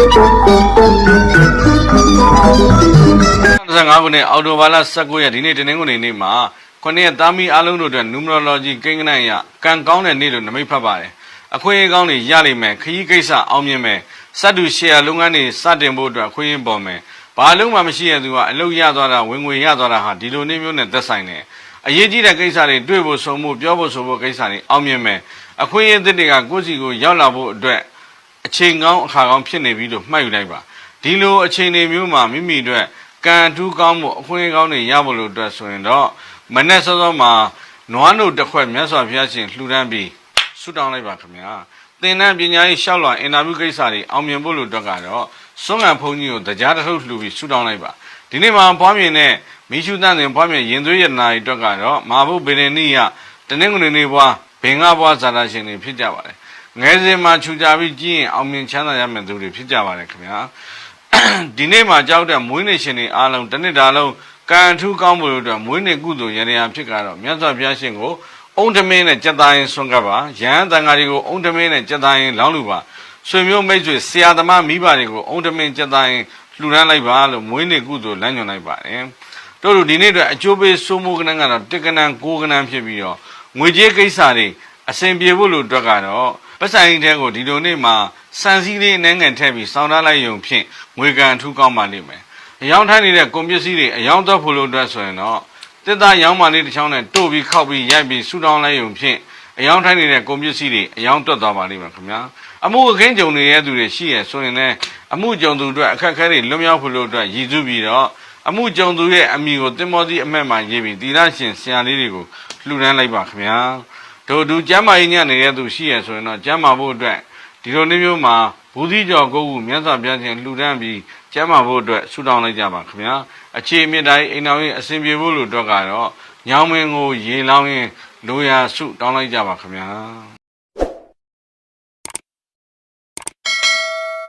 25ခုနှစ်အောက်တိုဘာလ19ရက်ဒီနေ့တနင်္ဂနွေနေ့မှာခုနှစ်ရက်သားမီအားလုံးတို့အတွက် numerology ကိန်းဂဏန်းအရကံကောင်းတဲ့နေ့လို့နမိတ်ဖတ်ပါတယ်အခွင့်အရေးကောင်းတွေရလိမ့်မယ်ခရီးကိစ္စအောင်မြင်မယ်စက်တူရှယ်ယာလုပ်ငန်းတွေစတင်ဖို့အတွက်အခွင့်အရေးပေါ်မယ်ဘာလုံးမှမရှိတဲ့သူကအလုပ်ရသွားတာဝင်ငွေရသွားတာဟာဒီလိုနေ့မျိုးနဲ့သက်ဆိုင်တယ်အရေးကြီးတဲ့ကိစ္စတွေတွေ့ဖို့ဆုံဖို့ပြောဖို့ဆိုဖို့ကိစ္စတွေအောင်မြင်မယ်အခွင့်အရေးသစ်တွေကကိုယ့်စီကိုရောက်လာဖို့အတွက် အချိန်ကောင်းအခါကောင်းဖြစ်နေပြီလို့မှတ်ယူလိုက်ပါဒီလိုအချိန်တွေမျိုးမှာမိမိအတွက်ကံထူးကောင်းမှုအခွင့်အရေးကောင်းတွေရဖို့လို့အတွက်ဆိုရင်တော့မနေ့စောစောမှာနွားနို့တစ်ခွက်မြတ်စွာဘုရားရှင်လှူဒန်းပြီးဆုတောင်းလိုက်ပါခင်ဗျာသင်တန်းပညာရေးရှောက်လွှာအင်တာဗျူးကိစ္စတွေအောင်မြင်ဖို့လို့အတွက်ကတော့စွန့်ငံဘုန်းကြီးကိုတရားတစ်ထုပ်လှူပြီးဆုတောင်းလိုက်ပါဒီနေ့မှာဘွားမြင်တဲ့မိရှုတန်တဲ့ဘွားမြင်ရင်သွေးရတနာတွေအတွက်ကတော့မာဘုဗေဒနိယတနင်္ဂနွေနေ့ဘွားဘင်္ဂဘွားဇာတာရှင်တွေဖြစ်ကြပါတယ် ငယ်စဉ်မှာခြူကြပြီးကြည့်ရင်အောင်မြင်ချမ်းသာရမယ့်သူတွေဖြစ်ကြပါတယ်ခင်ဗျာဒီနေ့မှာကြောက်တဲ့မွေးနေ့ရှင်တွေအားလုံးတစ်နှစ်တာလုံးကံအထူးကောင်းဖို့လို့အတွက်မွေးနေ့ကုသိုလ်ရတရားဖြစ်ကတော့မြတ်စွာဘုရားရှင်ကိုအုံတမင်းနဲ့ကြက်သားရင်ဆွန့်ကပ်ပါရဟန်းတန်ဃာတွေကိုအုံတမင်းနဲ့ကြက်သားရင်လောင်းလူပါဆွေမျိုးမိတ်ဆွေဆရာသမားမိဘတွေကိုအုံတမင်းကြက်သားရင်လှူဒန်းလိုက်ပါလို့မွေးနေ့ကုသိုလ်လမ်းညွှန်လိုက်ပါတယ်တို့တို့ဒီနေ့အတွက်အကျိုးပေးစိုးမိုးကနန်းကတော့တက်ကနန်းကိုကနန်းဖြစ်ပြီးတော့ငွေကြေးကိစ္စတွေအစဉ်ပြေဖို့လို့အတွက်ကတော့ ပတ်ဆိုင်တဲ့ကိုဒီလိုနေ့မှာစံစည်းလေးနှဲငယ်ထည့်ပြီးစောင်းထားလိုက်ရုံဖြင့်ငွေကံအထူးကောင်းပါလိမ့်မယ်။အယောင်ထိုင်းနေတဲ့ကုန်ပစ္စည်းတွေအယောင်တော့ဖို့လို့အတွက်ဆိုရင်တော့တစ်သားရောင်းမှလေးတစ်ချောင်းနဲ့တို့ပြီးခောက်ပြီးရိုက်ပြီးဆူတောင်းလိုက်ရုံဖြင့်အယောင်ထိုင်းနေတဲ့ကုန်ပစ္စည်းတွေအယောင်တွက်သွားပါလိမ့်မယ်ခင်ဗျာ။အမှုအခင်းကြုံတွေရဲ့သူတွေရှိရဆိုရင်လည်းအမှုကြုံသူတို့အခက်အခဲတွေလွတ်မြောက်ဖို့လို့အတွက်ရည်စူးပြီးတော့အမှုကြုံသူရဲ့အမိကိုတင်မောသီအမက်မှရေးပြီးတီလာရှင်ဆရာလေးတွေကိုလှူဒန်းလိုက်ပါခင်ဗျာ။ တို့သူကျမ်းမာရေးညနေတဲ့သူရှိရဆိုရင်တော့ကျမ်းမာဖို့အတွက်ဒီလိုနေ့မျိုးမှာဘူးသီးကြော်ကိုယ်ကူမြတ်စွာဘုရားရှင်လှူဒန်းပြီးကျမ်းမာဖို့အတွက်ဆုတောင်းလိုက်ကြပါခင်ဗျာအခြေအမြင့်တိုင်းအိမ်တော်ရင်အစဉ်ပြေဖို့လို့အတွက်ကတော့ညောင်မင်းကိုရေလောင်းရင်လိုရာဆုတောင်းလိုက်ကြပါခင်ဗျာ